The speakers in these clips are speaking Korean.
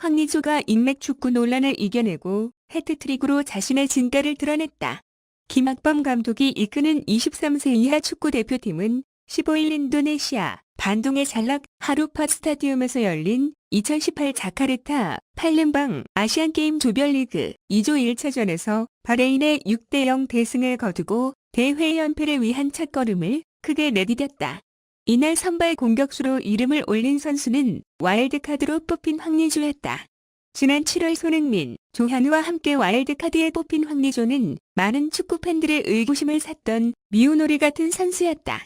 황리조가 인맥 축구 논란을 이겨내고 해트트릭으로 자신의 진가를 드러냈다. 김학범 감독이 이끄는 23세 이하 축구 대표팀은 15일 인도네시아 반동의 잘락 하루파 스타디움에서 열린 2018 자카르타 팔렘방 아시안게임 조별리그 2조 1차전에서 바레인의 6대0 대승을 거두고 대회 연패를 위한 첫걸음을 크게 내디뎠다. 이날 선발 공격수로 이름을 올린 선수는 와일드카드로 뽑힌 황리조였다. 지난 7월 손흥민, 조현우와 함께 와일드카드에 뽑힌 황리조는 많은 축구 팬들의 의구심을 샀던 미우놀이 같은 선수였다.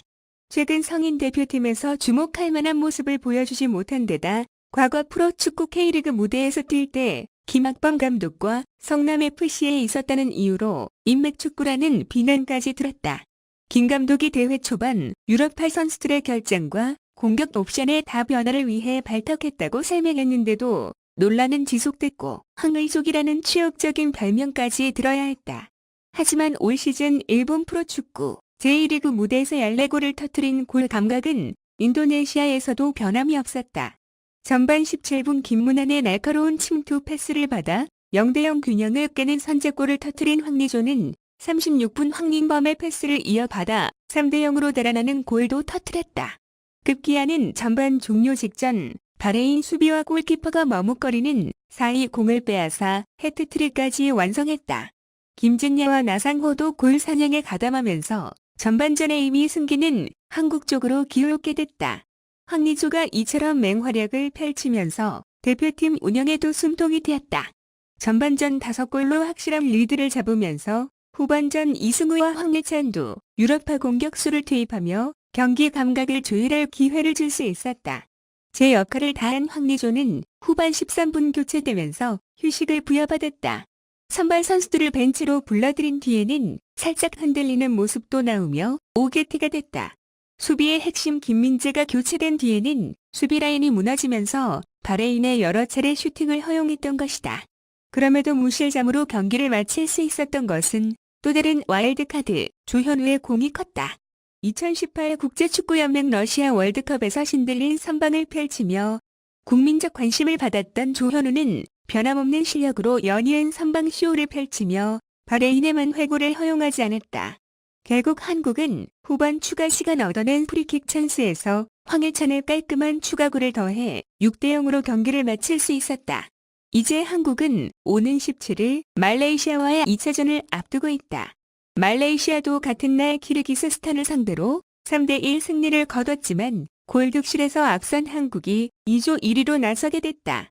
최근 성인 대표팀에서 주목할 만한 모습을 보여주지 못한 데다 과거 프로축구 K리그 무대에서 뛸 때 김학범 감독과 성남FC에 있었다는 이유로 인맥축구라는 비난까지 들었다. 김 감독이 대회 초반 유럽파 선수들의 결장과 공격 옵션의 다 변화를 위해 발탁했다고 설명했는데도 논란은 지속됐고 황의족이라는 취업적인 별명까지 들어야 했다. 하지만 올 시즌 일본 프로축구 제1리그 무대에서 14골을 터뜨린 골 감각은 인도네시아에서도 변함이 없었다. 전반 17분 김문환의 날카로운 침투 패스를 받아 0대0 균형을 깨는 선제골을 터뜨린 황리조는 36분 황민범의 패스를 이어받아 3대0으로 달아나는 골도 터뜨렸다. 급기야는 전반 종료 직전 바레인 수비와 골키퍼가 머뭇거리는 사이 공을 빼앗아 해트트릭까지 완성했다. 김진야와 나상호도 골 사냥에 가담하면서 전반전에 이미 승기는 한국 쪽으로 기울게 됐다. 황리조가 이처럼 맹활약을 펼치면서 대표팀 운영에도 숨통이 트였다. 전반전 5골로 확실한 리드를 잡으면서 후반전 이승우와 황리찬도 유럽파 공격수를 투입하며 경기 감각을 조율할 기회를 줄 수 있었다. 제 역할을 다한 황리조는 후반 13분 교체되면서 휴식을 부여받았다. 선발 선수들을 벤치로 불러들인 뒤에는 살짝 흔들리는 모습도 나오며 오게티가 됐다. 수비의 핵심 김민재가 교체된 뒤에는 수비 라인이 무너지면서 바레인의 여러 차례 슈팅을 허용했던 것이다. 그럼에도 무실점으로 경기를 마칠 수 있었던 것은 또 다른 와일드카드 조현우의 공이 컸다. 2018 국제축구연맹 러시아 월드컵에서 신들린 선방을 펼치며 국민적 관심을 받았던 조현우는 변함없는 실력으로 연이은 선방 쇼를 펼치며 바레인에만 회고를 허용하지 않았다. 결국 한국은 후반 추가 시간 얻어낸 프리킥 찬스에서 황일찬의 깔끔한 추가골을 더해 6대0으로 경기를 마칠 수 있었다. 이제 한국은 오는 17일 말레이시아와의 2차전을 앞두고 있다. 말레이시아도 같은 날 키르기스스탄을 상대로 3대1 승리를 거뒀지만 골득실에서 앞선 한국이 2조 1위로 나서게 됐다.